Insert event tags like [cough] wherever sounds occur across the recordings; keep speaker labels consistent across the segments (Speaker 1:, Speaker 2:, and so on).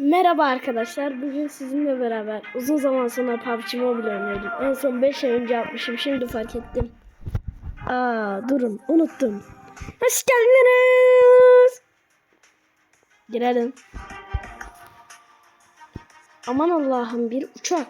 Speaker 1: Merhaba arkadaşlar. Bugün sizinle beraber uzun zaman sonra PUBG Mobile oynuyorduk. En son 5 ay önce yapmışım. Şimdi fark ettim. Aa durun unuttum. Hoş geldiniz. Girelim. Aman Allah'ım bir uçak.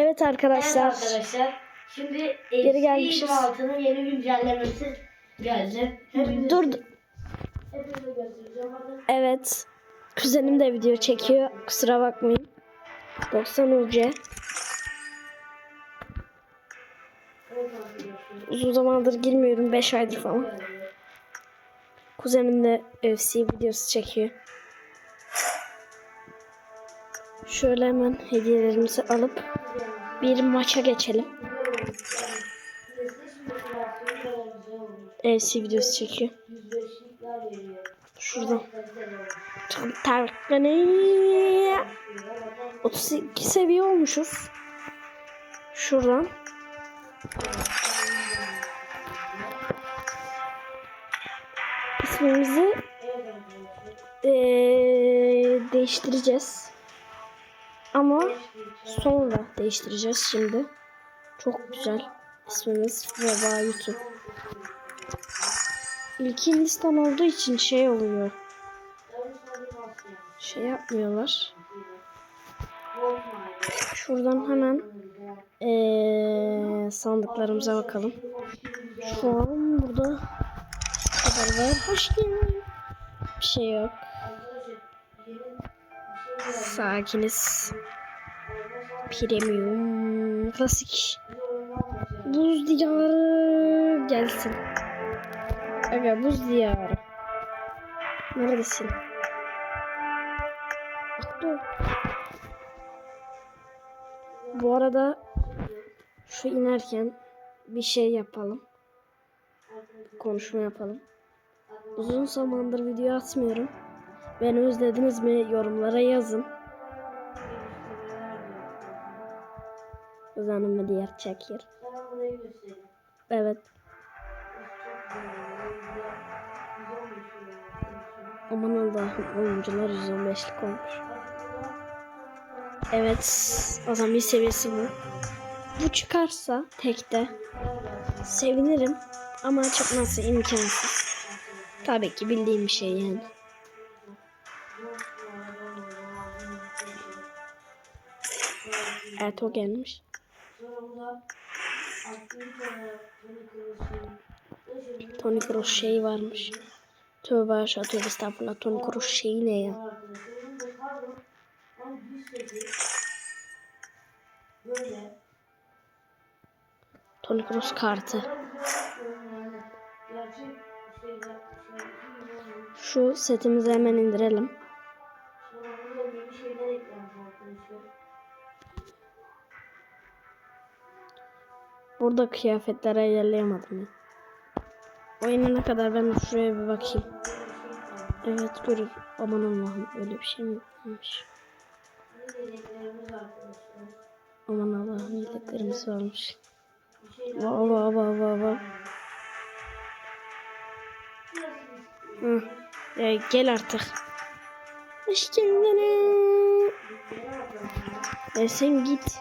Speaker 1: Evet arkadaşlar.
Speaker 2: Evet arkadaşlar. Şimdi
Speaker 1: Geri gelmişiz.
Speaker 2: 26'nın yeni güncellemesi geldi. Hepinize,
Speaker 1: Dur.
Speaker 2: göstereceğim.
Speaker 1: Evet. Kuzenim de video çekiyor. Kusura bakmayın. 90 UC. Uzun zamandır girmiyorum. 5 aydır falan. Kuzenim de UFC videosu çekiyor. Şöyle hemen hediyelerimizi alıp bir maça geçelim. UFC videosu çekiyor. Şuradan. Tarkanı. 32 seviye olmuşuz. Şuradan. İsmimizi eee, değiştireceğiz. Ama sonra değiştireceğiz şimdi. Çok güzel. İsmimiz Veba YouTube. İlk Hindistan olduğu için şey oluyor. Şey yapmıyorlar. Şuradan hemen eee, sandıklarımıza bakalım. Şu an burada kadar var. Hoş geldin. Bir şey yok. Sakiniz. Premium. Klasik. Buz diyarı gelsin. Aga buz diyarı. Neredesin? Aklı. Bu arada şu inerken bir şey yapalım. Konuşma yapalım. Uzun zamandır video atmıyorum. Beni özlediniz mi? Yorumlara yazın. Mi diğer çekir. Evet. Aman Allah'ım oyuncular 115'lik olmuş. Evet. Azami seviyesi bu. Bu çıkarsa tekte sevinirim. Ama çıkması imkansız. Tabii ki bildiğim bir şey yani. Evet o gelmiş.
Speaker 2: Tony
Speaker 1: Kroos varmış. Tövbe aşağı tövbe estağfurullah. Tony Kroos ne ya? Tony Kroos kartı. Şu setimizi hemen indirelim.
Speaker 2: Burada
Speaker 1: kıyafetleri ayarlayamadım ya. Oyuna ne kadar ben şuraya bir bakayım. Evet görür. Aman Allah'ım öyle bir şey mi
Speaker 2: arkadaşlar.
Speaker 1: Aman Allah'ım yedeklerimiz varmış. Va va va va va. Hı. Ya gel artık. Hoş geldin. Ya sen git.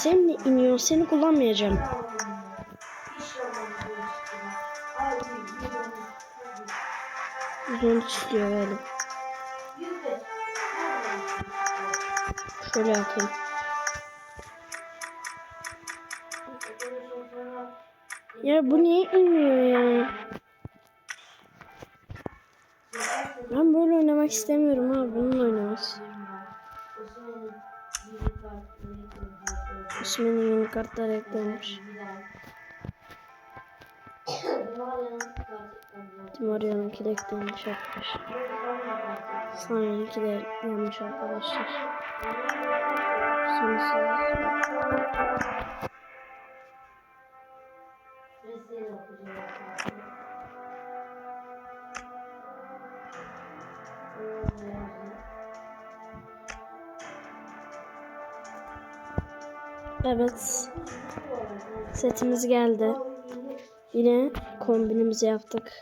Speaker 1: Sen ne iniyorsun? Seni kullanmayacağım. Zon istiyor böyle. Şöyle yapayım. Ya bu niye inmiyor ya? Ben böyle oynamak istemiyorum abi. Bununla oynamak istiyorum. Osman'ın yeni kartları eklenmiş. Dimaria'nınki de eklenmiş arkadaşlar. Sanya'nınki de eklenmiş arkadaşlar. Sonsuz. Evet. Setimiz geldi. Yine kombinimizi yaptık.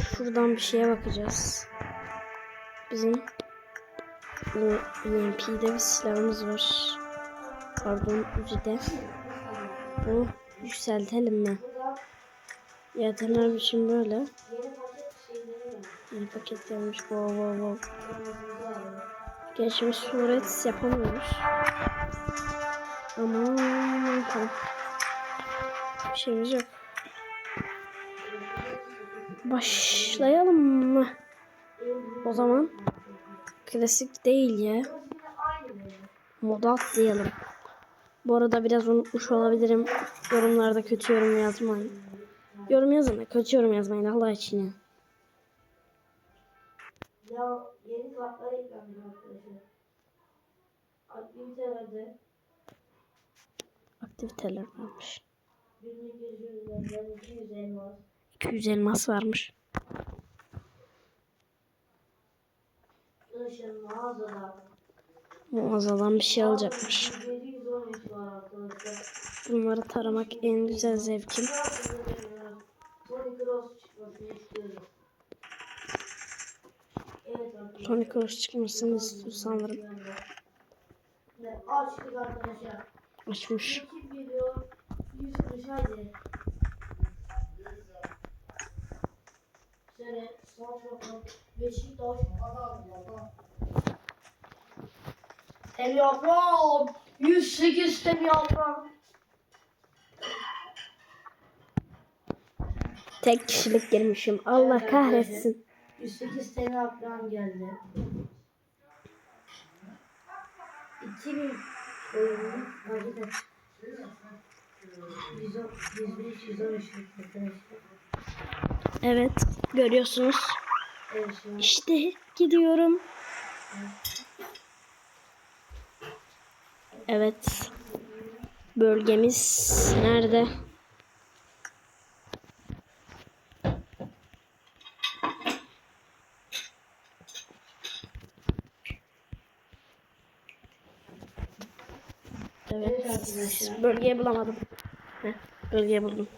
Speaker 1: Şuradan bir şeye bakacağız. Bizim UMP'de bir silahımız var. Pardon Uzi'de. Bunu yükseltelim mi? Yeteneğim için böyle. Yeni paket gelmiş. Wow wow wow. Gerçi biz suret yapamıyoruz. Ama tamam. Bir şeyimiz yok. Başlayalım mı? O zaman klasik değil ya. Moda atlayalım. Bu arada biraz unutmuş olabilirim. Yorumlarda kötü yorum yazmayın. Yorum yazın da kötü yorum yazmayın Allah için ya.
Speaker 2: Yeni kartlar arkadaşlar. Aktivitelerde
Speaker 1: Aktiviteler varmış.
Speaker 2: günlük yüzünden 200 elmas.
Speaker 1: 200 elmas varmış.
Speaker 2: Işın mağazada
Speaker 1: Muazzadan bir şey alacakmış.
Speaker 2: 713 var arkadaşlar.
Speaker 1: Bunları taramak en güzel zevkim.
Speaker 2: Tony Cross çıkmasını
Speaker 1: istiyor sanırım.
Speaker 2: Açtık arkadaşlar.
Speaker 1: Açmış.
Speaker 2: Video 100 kuruş. Sene son bakalım. Beşiktaş. Tem yaprağım. 108 tem yaprağım.
Speaker 1: Tek kişilik girmişim. Allah kahretsin.
Speaker 2: 108 tane yaprağım geldi. 2000 oyunu harcadı. 105 113 arkadaşlar.
Speaker 1: Evet görüyorsunuz.
Speaker 2: Evet.
Speaker 1: İşte gidiyorum. Evet. Bölgemiz nerede? Bölgeyi bulamadım. Heh, bölgeyi buldum.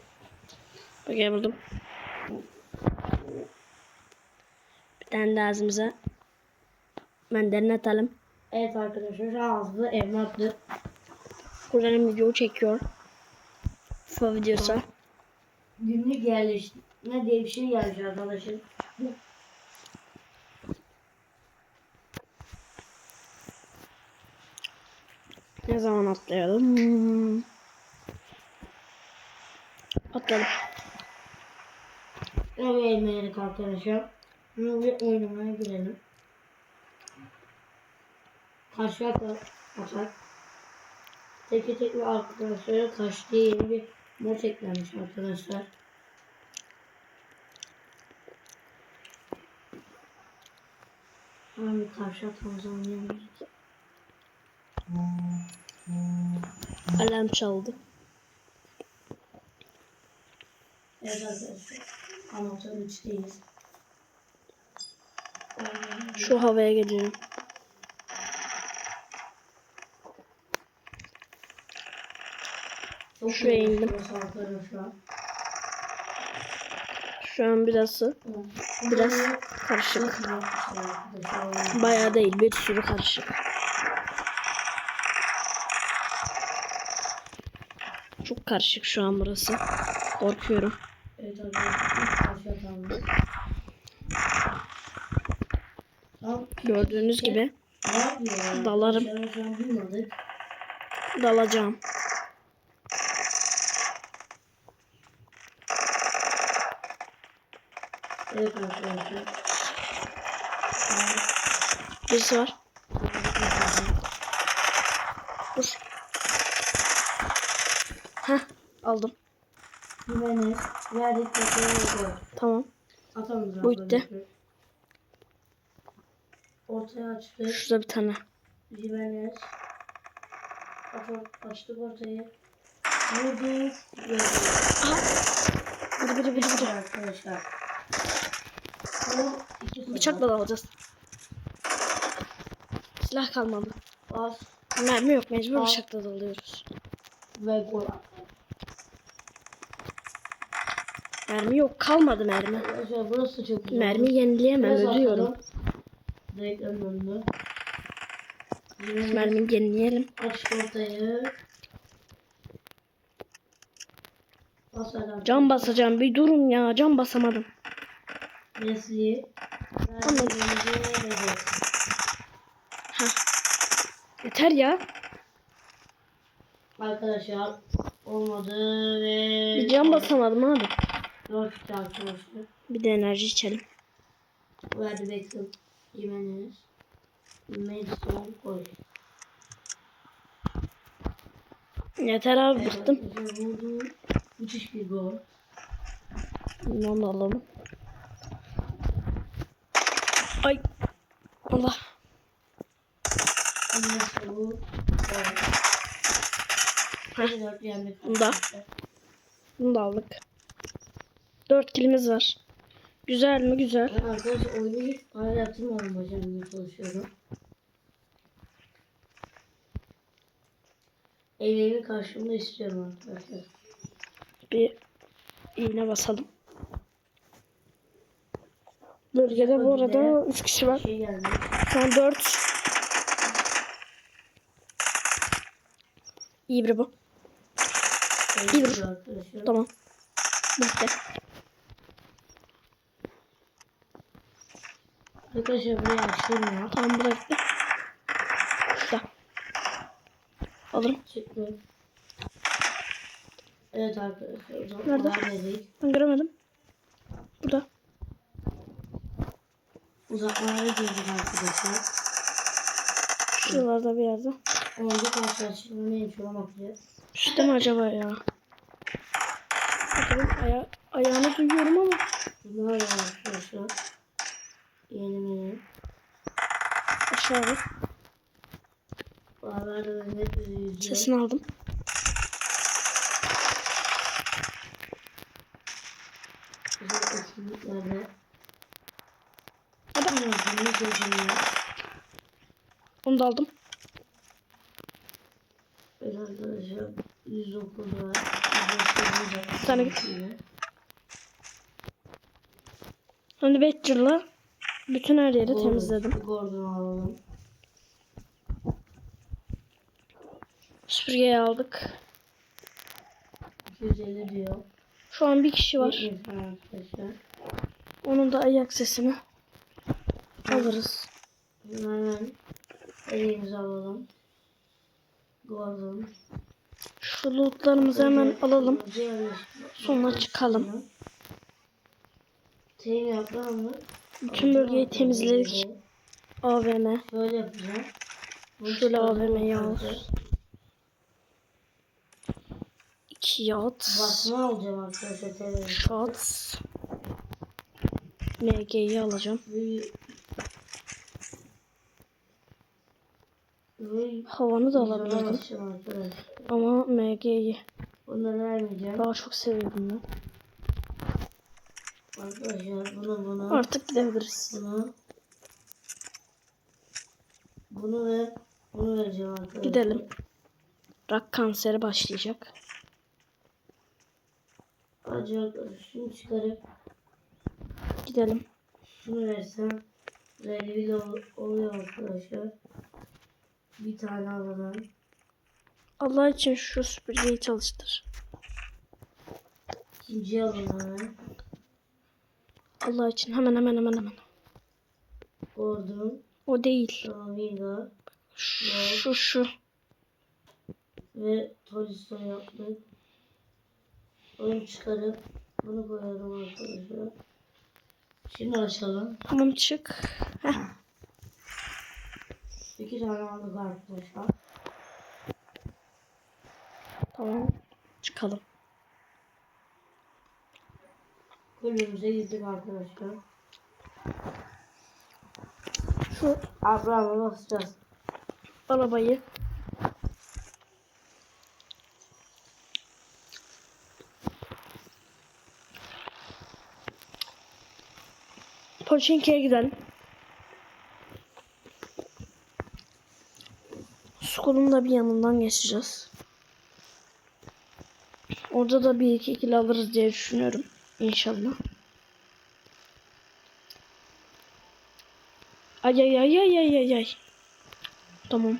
Speaker 1: Bölgeyi buldum. Bir tane de ağzımıza mandalina atalım.
Speaker 2: Evet arkadaşlar ağızlı evlattı.
Speaker 1: Kuzenim video çekiyor. FIFA videosu.
Speaker 2: Günlük yerleştirme diye bir şey gelmiş arkadaşlar.
Speaker 1: Ne zaman atlayalım? Hmm. Atladım.
Speaker 2: Eve eğmeyelim arkadaşlar. Bunu bir oynamaya girelim. Karşı atak. Teke tek ve arkadaşlara karşı diye yeni bir mod eklenmiş arkadaşlar. Hemen bir karşı atağımızı oynayabiliriz.
Speaker 1: Alarm çaldı.
Speaker 2: Evet arkadaşlar. Amatör 3'teyiz.
Speaker 1: Şu havaya gidiyorum.
Speaker 2: Çok
Speaker 1: Şuraya indim. Şu an birası biraz karışık. Bayağı değil bir sürü karışık. Çok karışık şu an burası. Korkuyorum.
Speaker 2: Evet. Tam
Speaker 1: Gördüğünüz gibi? Dalarım. Dalacağım.
Speaker 2: Evet arkadaşlar.
Speaker 1: Birisi var. Dur. Heh aldım.
Speaker 2: Güveniz. Verdik.
Speaker 1: Tamam.
Speaker 2: Atamız
Speaker 1: Bu gitti.
Speaker 2: Ortaya açtık.
Speaker 1: Şurada bir tane.
Speaker 2: Atam açtık ortayı. Ve
Speaker 1: Aha. Biri biri biri biri.
Speaker 2: arkadaşlar.
Speaker 1: Bıçakla dalacağız. Silah kalmadı.
Speaker 2: Bas.
Speaker 1: Mermi yok mecbur bıçakla dalıyoruz.
Speaker 2: Ve gol.
Speaker 1: Mermi yok kalmadı mermi.
Speaker 2: Arkadaşlar burası çok güzel.
Speaker 1: Mermi yenileyemem
Speaker 2: Biraz
Speaker 1: ölüyorum.
Speaker 2: önünde. Yine
Speaker 1: Mermi yenileyelim.
Speaker 2: Aç ortayı. Bas hadi.
Speaker 1: Can basacağım bir durun ya can basamadım.
Speaker 2: Messi.
Speaker 1: Tamam. Yeter ya.
Speaker 2: Arkadaşlar olmadı ve
Speaker 1: Bir can basamadım abi.
Speaker 2: Dört kişi arkadaşlar.
Speaker 1: Bir de enerji içelim.
Speaker 2: Verdi Beckham. Jimenez. Madison gol.
Speaker 1: Yeter abi
Speaker 2: Evet,
Speaker 1: bıktım.
Speaker 2: vurdu. Müthiş bir gol.
Speaker 1: Da alalım. Ay. Allah. Heh.
Speaker 2: Yendik.
Speaker 1: Bunda. Bunu da aldık. Dört kilimiz var. Güzel mi? Güzel.
Speaker 2: Ben arkadaşlar oyunu hiç para yatırmadan başarmaya çalışıyorum. Evliliğin karşılığında istiyorum arkadaşlar.
Speaker 1: Bir iğne basalım. Bölgede bu arada 3 kişi var.
Speaker 2: Şey geldi.
Speaker 1: Şu an 4. İyi biri bu.
Speaker 2: Evlilik arkadaşlar.
Speaker 1: Tamam. Bekle.
Speaker 2: Arkadaşlar buraya açılmıyor.
Speaker 1: Tamam burada bekle. Şurada. Alırım.
Speaker 2: Çıktı. Evet arkadaşlar.
Speaker 1: Nerede? Ben göremedim. Burada.
Speaker 2: Uzatmalara girdik arkadaşlar.
Speaker 1: Şuralarda bir yerde.
Speaker 2: Onda karşılaştırma neymiş ona bakacağız.
Speaker 1: Üstte mi acaba ya? Bakalım aya ayağını duyuyorum ama.
Speaker 2: Bunlar var arkadaşlar. Yeni menü.
Speaker 1: Aşağıda.
Speaker 2: Haber de net izleyeceğiz.
Speaker 1: Sesini aldım. Onu da aldım.
Speaker 2: Arkadaşlar 109 var. 109 var.
Speaker 1: Bir tane git. Hani Badger'la bütün her yeri temizledim.
Speaker 2: Gordon alalım.
Speaker 1: Süpürgeyi aldık.
Speaker 2: 250 diyor.
Speaker 1: Şu an bir kişi var. Onun da ayak sesini alırız.
Speaker 2: Hemen elimizi alalım. Gordon.
Speaker 1: Şu lootlarımızı hemen alalım. Sonra çıkalım.
Speaker 2: Teyin yapalım mı?
Speaker 1: Bütün bölgeyi temizledik. AVM.
Speaker 2: Şöyle yapacağım.
Speaker 1: Şöyle AVM'yi al. İki yat.
Speaker 2: Basma alacağım arkadaşlar.
Speaker 1: Shot. MG'yi alacağım. Havanı da alabilirdim. Ama MG'yi
Speaker 2: Bunları vermeyeceğim.
Speaker 1: daha çok seviyorum ben.
Speaker 2: Arkadaşlar bunu bunu
Speaker 1: Artık gidebiliriz.
Speaker 2: bunu bunu ve bunu vereceğim arkadaşlar.
Speaker 1: Gidelim. Rak kanseri başlayacak.
Speaker 2: Acaba şunu çıkarıp
Speaker 1: Gidelim.
Speaker 2: şunu versem ol- oluyor arkadaşlar. Bir tane alalım.
Speaker 1: Allah için şu süpürgeyi çalıştır.
Speaker 2: İkinciyi alalım.
Speaker 1: Allah için hemen hemen hemen hemen.
Speaker 2: Gordon,
Speaker 1: O değil.
Speaker 2: Kamavinga
Speaker 1: Şu şu.
Speaker 2: ve Tolisso yaptık. Onu çıkarıp bunu koyalım arkadaşlar. Şimdi açalım.
Speaker 1: Tamam çık. Heh.
Speaker 2: İki tane aldık arkadaşlar.
Speaker 1: Tamam. Çıkalım.
Speaker 2: Kulübümüze gittik arkadaşlar.
Speaker 1: Şu
Speaker 2: Abraham'a basacağız.
Speaker 1: arabayı Poçinki'ye gidelim. Skolun da bir yanından geçeceğiz. Orada da bir iki kill alırız diye düşünüyorum. İnşallah. Ay ay ay ay ay ay ay. Tamam.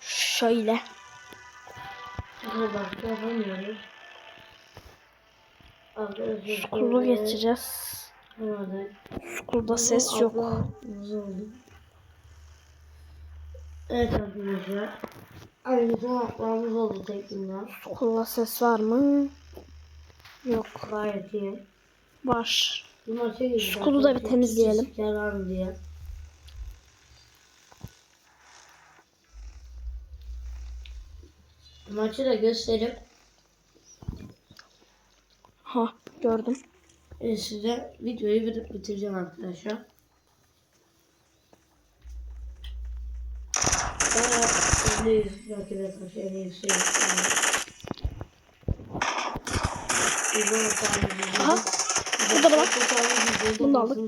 Speaker 1: Şöyle.
Speaker 2: Bunu başka yapamıyoruz.
Speaker 1: Skulu geçeceğiz. Skulda ses yok.
Speaker 2: Evet arkadaşlar. Ayrıca ablamız oldu tekniğinden.
Speaker 1: Skulda ses var mı? Yok.
Speaker 2: Gayet iyi.
Speaker 1: Var. Şu kolu da bir temizleyelim.
Speaker 2: Mı diye. Maçı da gösterip
Speaker 1: Ha gördüm.
Speaker 2: e, size videoyu bit- bitireceğim arkadaşlar. Rakibe karşı en iyi şey.
Speaker 1: Aha. Burada da var. Bunu aldık.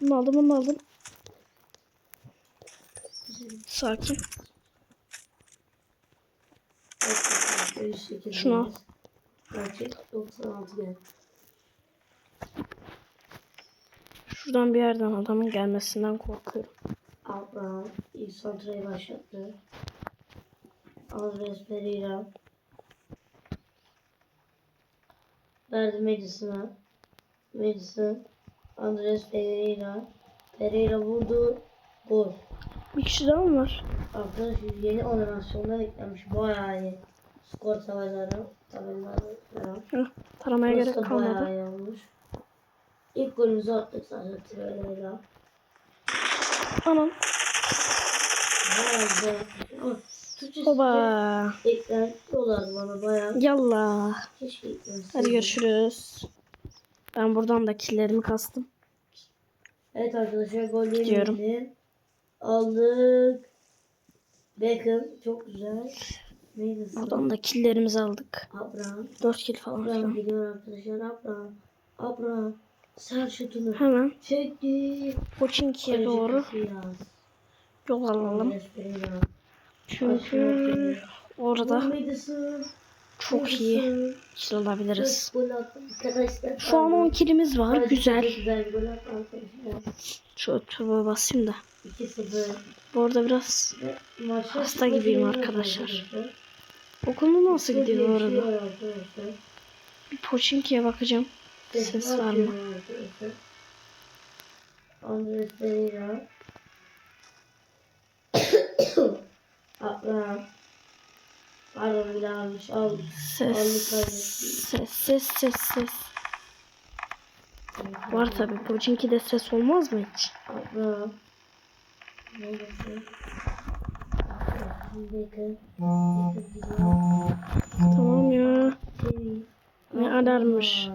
Speaker 1: Bunu aldım bunu aldım. Sakin. Şunu al.
Speaker 2: Gerçek 96 gel.
Speaker 1: Şuradan bir yerden adamın gelmesinden korkuyorum.
Speaker 2: Abraham ilk santrayı başlattı. Andres Pereira. Verdi Madison'a. Madison. Andres Pereira. Pereira vurdu. Gol.
Speaker 1: Bir kişi daha mı var?
Speaker 2: Arkadaşlar yeni animasyonlar eklenmiş. Bayağı iyi. Skor tabelaları.
Speaker 1: Heh, taramaya
Speaker 2: Burası
Speaker 1: gerek kalmadı.
Speaker 2: İlk golümüzü attık zaten Pereira.
Speaker 1: Anam.
Speaker 2: Bayağı güzel. Ama Türkçesi
Speaker 1: Oba.
Speaker 2: eklentiyorlar bana bayağı.
Speaker 1: Yallah.
Speaker 2: Keşke.
Speaker 1: Hadi görüşürüz. Ben buradan da killerimi kastım.
Speaker 2: Evet arkadaşlar gol yenildi. Aldık. Beckham çok güzel.
Speaker 1: Buradan da killerimizi aldık.
Speaker 2: Abraham.
Speaker 1: 4 kill falan
Speaker 2: Abraham gidiyor arkadaşlar. Abraham. Abraham. Sen şutunu
Speaker 1: Hemen
Speaker 2: çekti.
Speaker 1: Pochinki'ye doğru yol alalım. Çünkü orada çok iyi kill alabiliriz. Şu an 10 killimiz var. Güzel. Şu turbo basayım da.
Speaker 2: 2-0.
Speaker 1: Bu arada biraz Hasta gibiyim arkadaşlar. Okulu nasıl gidiyor bu arada?
Speaker 2: değişiyor arkadaşlar.
Speaker 1: Bir Pochinki'ye bakacağım. Ses var mı? [coughs] Ses. Ses ses ses ses. Var tabi. Pochinki'de ses olmaz mı hiç?
Speaker 2: Abraham.
Speaker 1: Tamam ya. Ne alarmış.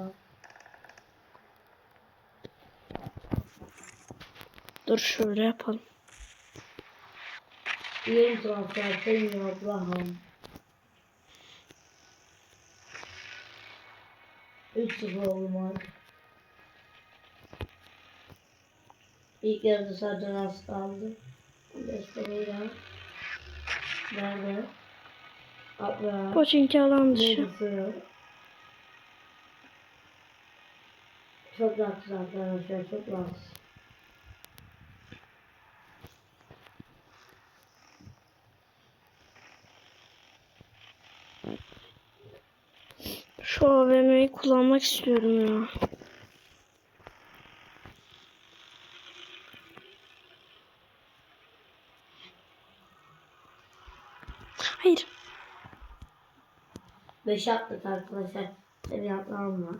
Speaker 1: Dur şöyle yapalım.
Speaker 2: Yeni transfer Penny Abraham. 3-0 oldu maç. İlk yarıda zaten az kaldı. Andres Pereira. Nerede? Abraham.
Speaker 1: Pochinki alan dışı.
Speaker 2: Çok rahatsız arkadaşlar, çok rahatsız.
Speaker 1: Şu AVM'yi kullanmak istiyorum ya.
Speaker 2: 5 attık arkadaşlar. Tabii atmam var.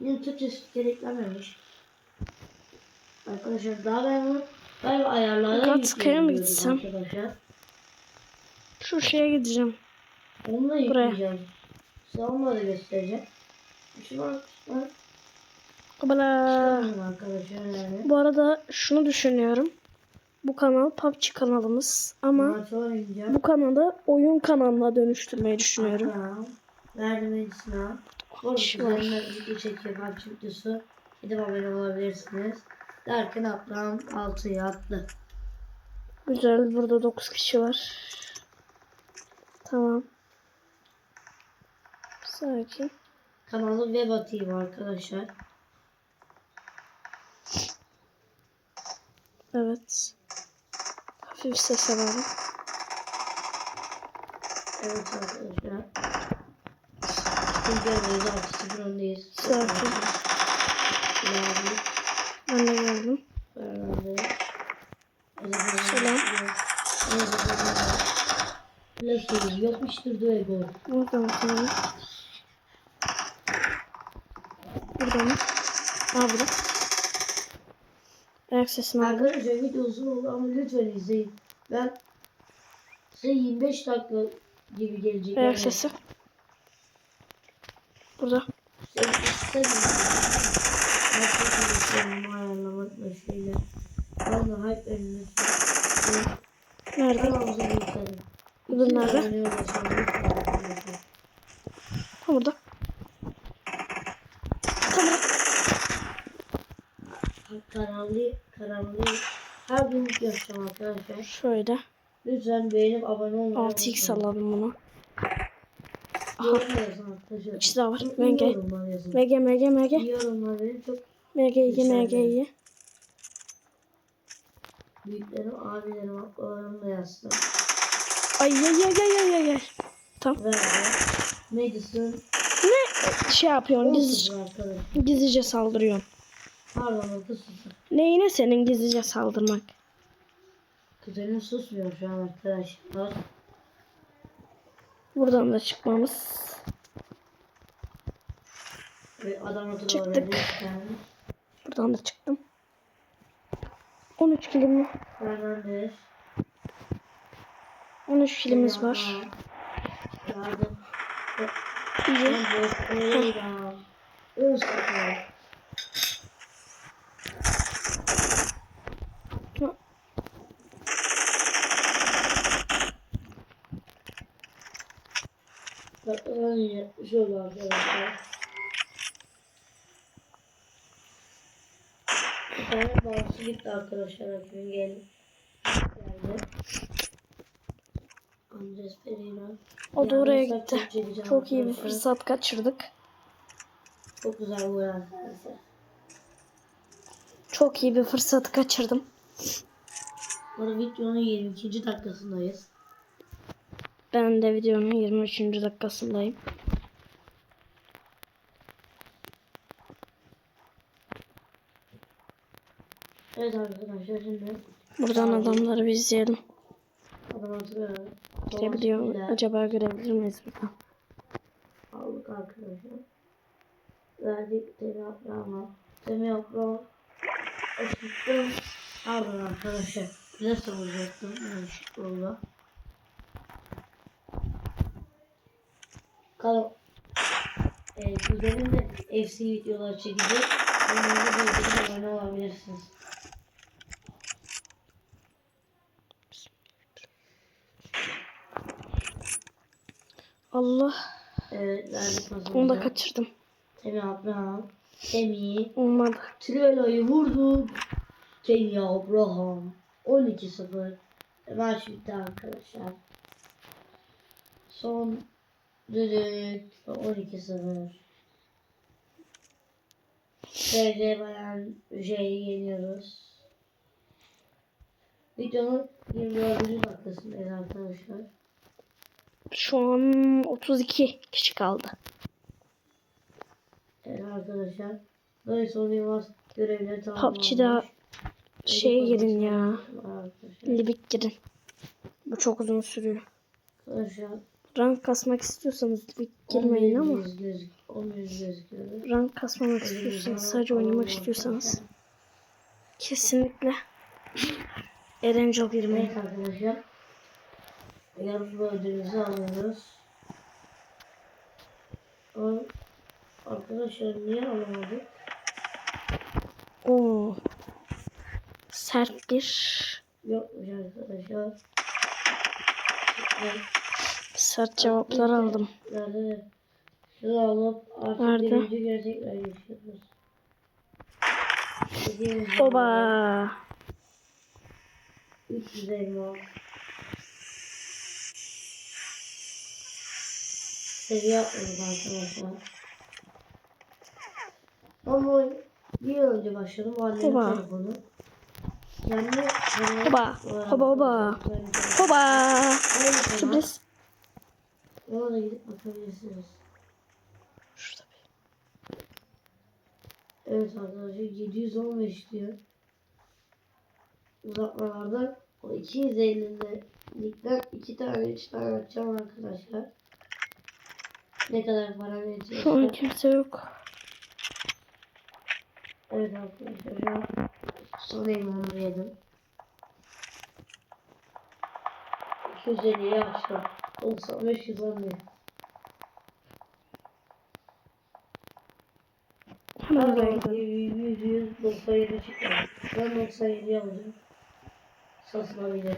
Speaker 2: Yine Türkçe spiker eklememiş. Arkadaşlar daha ben bunu galiba ayarlara
Speaker 1: Gatska'ya mı gitsem?
Speaker 2: Arkadaşlar.
Speaker 1: Şu şeye gideceğim.
Speaker 2: Onu da
Speaker 1: Buraya.
Speaker 2: yükleyeceğim. Size onları göstereceğim. Şu var. var.
Speaker 1: Kabala.
Speaker 2: Yani.
Speaker 1: Bu arada şunu düşünüyorum. Bu kanal PUBG kanalımız ama bu kanalı oyun kanalına dönüştürmeyi düşünüyorum.
Speaker 2: Tamam.
Speaker 1: Şu var.
Speaker 2: üzerinden video çekiyor PUBG videosu. Gidip abone olabilirsiniz. Derken Abraham 6'ya attı.
Speaker 1: Güzel burada 9 kişi var. Tamam. Sakin.
Speaker 2: Kanalı Weba TV arkadaşlar.
Speaker 1: Evet. Hafif ses alalım.
Speaker 2: Evet arkadaşlar. Çünkü öndeyiz 6-0 öndeyiz. Abi.
Speaker 1: Ben de geldim. Selam.
Speaker 2: Flash'ı yokmuştur Duego.
Speaker 1: Buradan bakalım. Burada mı? Aa burada. Ayak sesini aldım.
Speaker 2: Arkadaşlar video uzun oldu ama lütfen izleyin. Ben size 25 dakika gibi gelecek.
Speaker 1: Ayak sesi. Burada.
Speaker 2: Sen istedim. Nasıl ayarlamakla şeyler. Ben de hype verin lütfen.
Speaker 1: Nerede?
Speaker 2: Kanalımıza yükledim.
Speaker 1: Bu da nerede? Ha burada. Tamam.
Speaker 2: Karanlığı, karanlığı her gün yapacağım arkadaşlar.
Speaker 1: Şöyle.
Speaker 2: Lütfen beğenip abone olmayı
Speaker 1: 6x alalım bunu. İkisi de var. MG. MG MG MG. MG 2 MG 2.
Speaker 2: büyüklerim, abilerim, ablalarım da yazsın.
Speaker 1: Ay ay ay ay ay ay. Tamam.
Speaker 2: Madison
Speaker 1: Ne şey yapıyorsun? Giz,
Speaker 2: 10 arkadaşlar.
Speaker 1: gizlice saldırıyorsun.
Speaker 2: Pardon 9
Speaker 1: Neyine senin gizlice saldırmak?
Speaker 2: Kuzenim susmuyor şu an arkadaşlar.
Speaker 1: Buradan da çıkmamız. Çıktık. Buradan da çıktım. 13 kilim
Speaker 2: Fernandez.
Speaker 1: 13 kilimiz var. İyi.
Speaker 2: Bak öyle şöyle arkadaşlar. Bir tane bağımsı gitti arkadaşlar. Bugün geldi. Geldi. Andres Pereira.
Speaker 1: O da oraya gitti.
Speaker 2: çok
Speaker 1: iyi bir fırsat kaçırdık.
Speaker 2: Çok güzel gol arkadaşlar.
Speaker 1: Çok iyi bir fırsat kaçırdım.
Speaker 2: Bu videonun 22. dakikasındayız.
Speaker 1: Ben de videonun 23. dakikasındayım.
Speaker 2: Evet arkadaşlar şimdi
Speaker 1: Buradan adamları bir izleyelim.
Speaker 2: adam hatırlıyor.
Speaker 1: Girebiliyor mu? Acaba görebilir miyiz buradan?
Speaker 2: Aldık arkadaşlar. Verdik Temi yaprağıma. Temi yaprağıma. Açıktım. Aldım arkadaşlar. Ne savunacaktım? Yanlışlıkla oldu. Ee, kuzenim de FC videoları çekecek. Onlara da bir abone olabilirsiniz.
Speaker 1: Allah.
Speaker 2: Evet, pasımızı.
Speaker 1: Onu da kaçırdım.
Speaker 2: Temi Abraham. Temi.
Speaker 1: Olmadı.
Speaker 2: Trela'yı vurduk. Temi Abraham. 12-0. Maç bitti arkadaşlar. Son düdük 12-0. TC bayan şeyi yeniyoruz. Videonun 24. dakikasındayız arkadaşlar.
Speaker 1: Şu an 32 kişi kaldı.
Speaker 2: Evet arkadaşlar. Böyle Yılmaz görevleri tamamlanmış.
Speaker 1: PUBG'da şeye girin ya. Libik girin. Bu çok uzun sürüyor.
Speaker 2: Arkadaşlar.
Speaker 1: Rank kasmak istiyorsanız libik girmeyin ama
Speaker 2: 11 gözük, 11 gözüküyor.
Speaker 1: rank kasmamak istiyorsanız sadece oynamak istiyorsanız kesinlikle Erencil girmeyin.
Speaker 2: Evet arkadaşlar. Yarışma ödülümüzü alıyoruz. Arkadaşlar niye alamadık?
Speaker 1: Oo. Sert bir
Speaker 2: yokmuş arkadaşlar. Şimdi
Speaker 1: Sert cevaplar aldım.
Speaker 2: Nerede? Şunu alıp artık
Speaker 1: Nerede?
Speaker 2: birinci gerçekler. Dediğimiz gibi
Speaker 1: Oba.
Speaker 2: 300 elma. Seviye arkadaşlar. Ama bir yıl önce başladım. Annemin
Speaker 1: Oba.
Speaker 2: telefonu. Kendi kanalı
Speaker 1: Oba.
Speaker 2: olarak
Speaker 1: Oba oba.
Speaker 2: kendi kanalı.
Speaker 1: Oba.
Speaker 2: Aynı kanal.
Speaker 1: Sürpriz.
Speaker 2: Bakabilirsiniz.
Speaker 1: Şurada bir.
Speaker 2: Evet arkadaşlar 715 diyor. Uzatmalardan o 250'likten iki tane üç tane açacağım arkadaşlar. Ne kadar para
Speaker 1: Şu an kimse yok.
Speaker 2: Evet arkadaşlar son elmamı yedim. 250'yi açtım. 95 111.
Speaker 1: Hemen buraya
Speaker 2: Pardon,
Speaker 1: gidelim.
Speaker 2: 197 çıktı. Ben 97 alacağım. Satılabilir.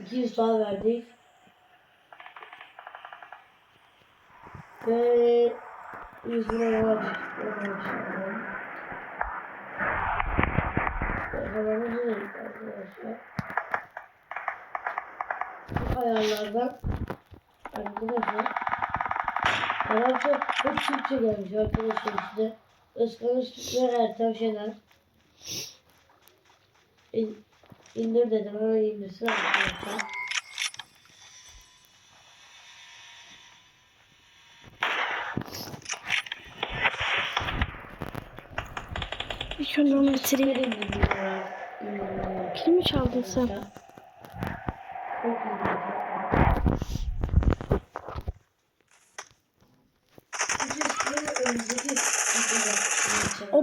Speaker 2: 200 daha verdik. Ve 100 lira var. Da gitti arkadaşlar. Bu ayarlardan arkadaşlar Arapça hep Türkçe gelmiş arkadaşlar işte. Özkan'ın Türkler Ertem Şener. İn, indir dedim hemen indirsin arkadaşlar.
Speaker 1: İlk önce onu bitireyim.
Speaker 2: Benim indiriyorlar. indiriyorlar.
Speaker 1: Pil mi çaldın sen?
Speaker 2: Çok iyi.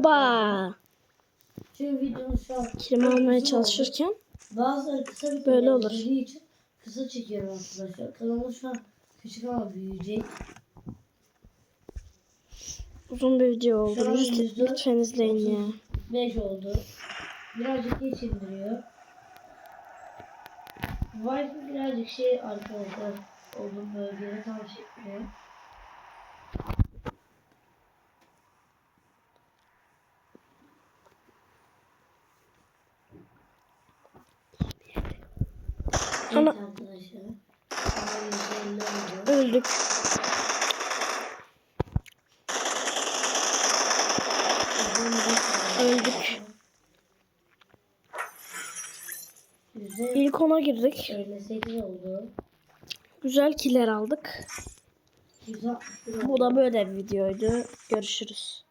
Speaker 2: Şu an
Speaker 1: Kelime almaya çalışırken.
Speaker 2: Bazıları kısa bir
Speaker 1: Böyle olur.
Speaker 2: için kısa çekiyorum arkadaşlar. Kanalımız şu an küçük ama büyüyecek.
Speaker 1: uzun bir video oldu. Lütfen, izleyin ya.
Speaker 2: 5 oldu. Birazcık geç indiriyor. Wi-Fi birazcık şey arkadaşlar olduğum bölgede tam çekmiyor.
Speaker 1: Ana-
Speaker 2: Evet arkadaşlar. Ama %50 oldu.
Speaker 1: Öldük. Öldük. İlk ona girdik.
Speaker 2: 58 oldu.
Speaker 1: Güzel killer aldık.
Speaker 2: Yüzde 61 oldu.
Speaker 1: Bu da böyle bir videoydu. Görüşürüz.